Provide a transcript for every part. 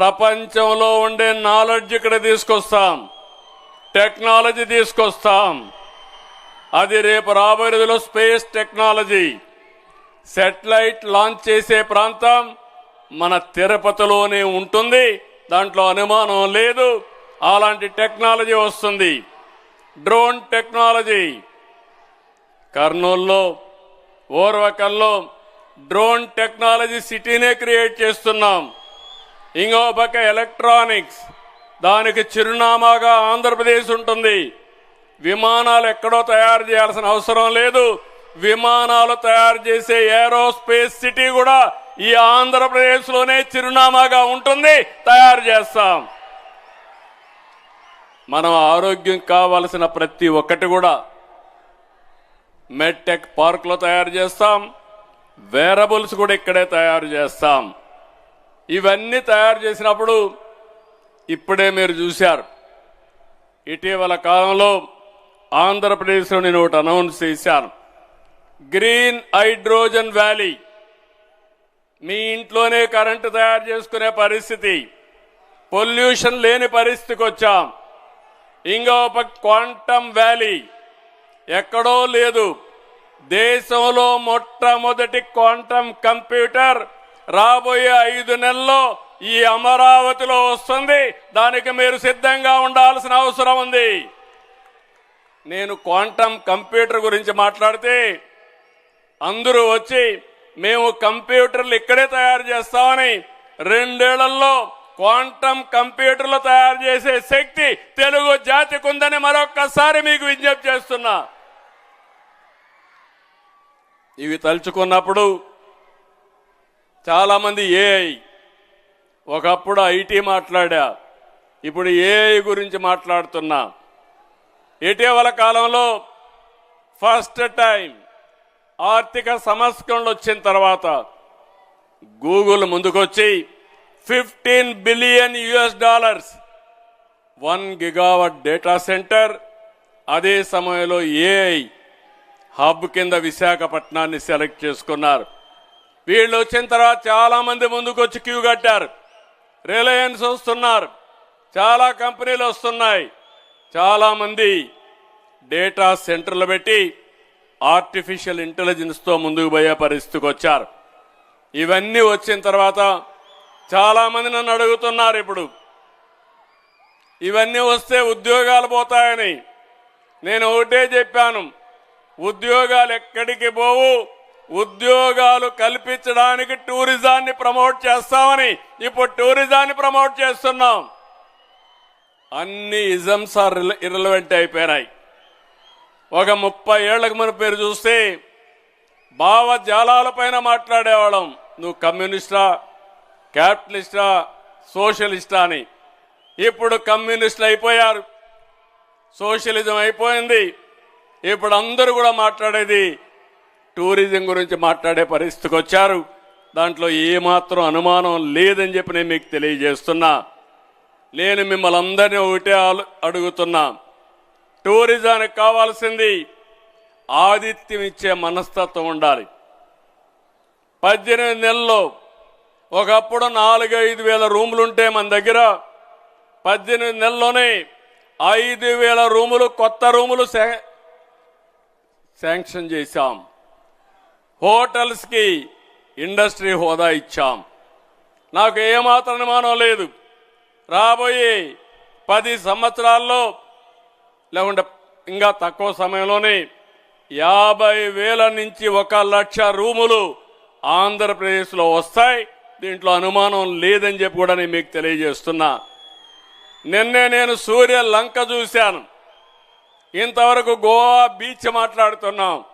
ప్రపంచంలో ఉండే నాలెడ్జ్ ఇక్కడ తీసుకొస్తాం. టెక్నాలజీ తీసుకొస్తాం. అది రేపు రాబోయే స్పేస్ టెక్నాలజీ సెటిలైట్ లాంచ్ చేసే ప్రాంతం మన తిరుపతిలోనే ఉంటుంది. దాంట్లో అనుమానం లేదు. అలాంటి టెక్నాలజీ వస్తుంది. డ్రోన్ టెక్నాలజీ కర్నూల్లో ఓర్వకల్లో డ్రోన్ టెక్నాలజీ సిటీనే క్రియేట్ చేస్తున్నాం. ఇంకో పక్క ఎలక్ట్రానిక్స్. దానికి చిరునామాగా ఆంధ్రప్రదేశ్ ఉంటుంది. విమానాలు ఎక్కడో తయారు చేయాల్సిన అవసరం లేదు. విమానాలు తయారు చేసే ఏరోస్పేస్ సిటీ కూడా ఈ ఆంధ్రప్రదేశ్లోనే చిరునామాగా ఉంటుంది. తయారు చేస్తాం. మనం ఆరోగ్యం కావలసిన ప్రతి ఒక్కటి కూడా మెడ్టెక్ పార్క్లో తయారు చేస్తాం. వేరబుల్స్ కూడా ఇక్కడే తయారు చేస్తాం. ఇవన్నీ తయారు చేసినప్పుడు ఇప్పుడే మీరు చూశారు. ఇటీవల కాలంలో ఆంధ్రప్రదేశ్లో నేను ఒకటి అనౌన్స్ చేశాను. Green hydrogen valley. మీ ఇంట్లోనే కరెంటు తయారు చేసుకునే పరిస్థితి. పొల్యూషన్ లేని పరిస్థితికి వచ్చాం. ఇంకో క్వాంటమ్ వ్యాలీ. ఎక్కడో లేదు. దేశంలో మొట్టమొదటి క్వాంటమ్ కంప్యూటర్ రాబోయే ఐదు నెలల్లో ఈ అమరావతిలో వస్తుంది. దానికి మీరు సిద్ధంగా ఉండాల్సిన అవసరం ఉంది. నేను క్వాంటమ్ కంప్యూటర్ గురించి మాట్లాడితే అందరూ వచ్చి మేము కంప్యూటర్లు ఇక్కడే తయారు చేస్తామని రెండేళ్ళలో క్వాంటమ్ కంప్యూటర్లు తయారు చేసే శక్తి తెలుగు జాతికి ఉందని మరొక్కసారి మీకు విజ్ఞప్తి చేస్తున్నా. ఇవి తలుచుకున్నప్పుడు చాలామంది ఏఐ. ఒకప్పుడు ఐటీ మాట్లాడా. ఇప్పుడు ఏఐ గురించి మాట్లాడుతున్నా. ఇటీవల కాలంలో ఫస్ట్ టైం ఆర్థిక సంస్కరణలు వచ్చిన తర్వాత గూగుల్ ముందుకొచ్చి fifteen billion US dollars. One gigawatt data center. అదే సమయంలో ఏఐ హబ్ కింద విశాఖపట్నాన్ని సెలెక్ట్ చేసుకున్నారు. వీళ్ళు వచ్చిన తర్వాత చాలా మంది ముందుకు వచ్చి క్యూ కట్టారు. రిలయన్స్ వస్తున్నారు. చాలా కంపెనీలు వస్తున్నాయి. చాలా మంది డేటా సెంటర్లు పెట్టి ఆర్టిఫిషియల్ ఇంటెలిజెన్స్తో ముందుకు పోయే పరిస్థితికి వచ్చారు. ఇవన్నీ వచ్చిన తర్వాత చాలామంది నన్ను అడుగుతున్నారు ఇప్పుడు. ఇవన్నీ వస్తే ఉద్యోగాలు పోతాయని. నేను ఒకటే చెప్పాను. ఉద్యోగాలు ఎక్కడికి పోవు? ఉద్యోగాలు కల్పించడానికి టూరిజాన్ని ప్రమోట్ చేస్తామని ఇప్పుడు టూరిజాన్ని ప్రమోట్ చేస్తున్నాం. అన్ని ఇజమ్స్ ఆర్ ఇర్రలవెంట్ అయిపోయినాయి. ఒక ముప్పై ఏళ్ళకు మన పేరు చూస్తే భావజాలాలపైన మాట్లాడేవాళ్ళం. నువ్వు కమ్యూనిస్టా క్యాపిటలిస్టా సోషలిస్టా అని. ఇప్పుడు కమ్యూనిస్టులు అయిపోయారు. సోషలిజం అయిపోయింది. ఇప్పుడు అందరూ కూడా మాట్లాడేది టూరిజం గురించి మాట్లాడే పరిస్థితికి వచ్చారు. దాంట్లో ఏమాత్రం అనుమానం లేదని చెప్పి నేను మీకు తెలియజేస్తున్నా. నేను మిమ్మల్ని అందరినీ ఒకటే అడుగుతున్నా. టూరిజానికి కావాల్సింది ఆతిథ్యం ఇచ్చే మనస్తత్వం ఉండాలి. పద్దెనిమిది నెలల్లో ఒకప్పుడు నాలుగు ఐదు వేల రూములు ఉంటే మన దగ్గర పద్దెనిమిది నెలల్లోనే ఐదు వేల రూములు కొత్త రూములు శాంక్షన్ చేశాం. హోటల్స్కి ఇండస్ట్రీ హోదా ఇచ్చాం. నాకు ఏమాత్రం అనుమానం లేదు. రాబోయే పది సంవత్సరాల్లో లేకుంటే ఇంకా తక్కువ సమయంలోనే యాభై వేల నుంచి ఒక లక్ష రూములు ఆంధ్రప్రదేశ్లో వస్తాయి. దీంట్లో అనుమానం లేదని చెప్పి కూడా నేను మీకు తెలియజేస్తున్నా. నిన్నే నేను సూర్య లంక చూశాను. ఇంతవరకు గోవా బీచ్ మాట్లాడుతున్నాం.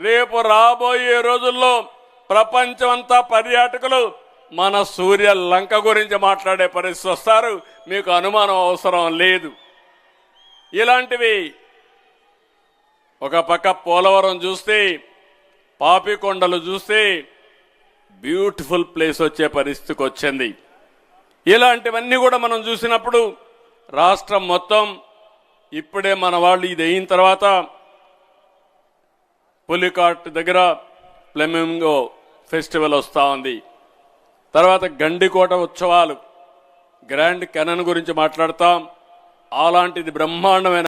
రేపు రాబోయే రోజుల్లో ప్రపంచమంతా పర్యాటకులు మన సూర్య లంక గురించి మాట్లాడే పరిస్థితి వస్తారు. మీకు అనుమానం అవసరం లేదు. ఇలాంటివి ఒక పక్క పోలవరం చూస్తే పాపికొండలు చూస్తే బ్యూటిఫుల్ ప్లేస్ వచ్చే పరిస్థితికి వచ్చింది. ఇలాంటివన్నీ కూడా మనం చూసినప్పుడు రాష్ట్రం మొత్తం ఇప్పుడే మన వాళ్ళు ఇది అయిన తర్వాత పులికాట్ దగ్గర ఫ్లెమింగో ఫెస్టివల్ వస్తూ ఉంది. తర్వాత గండికోట ఉత్సవాలు. గ్రాండ్ కెనన్ గురించి మాట్లాడతాం. అలాంటిది బ్రహ్మాండమైన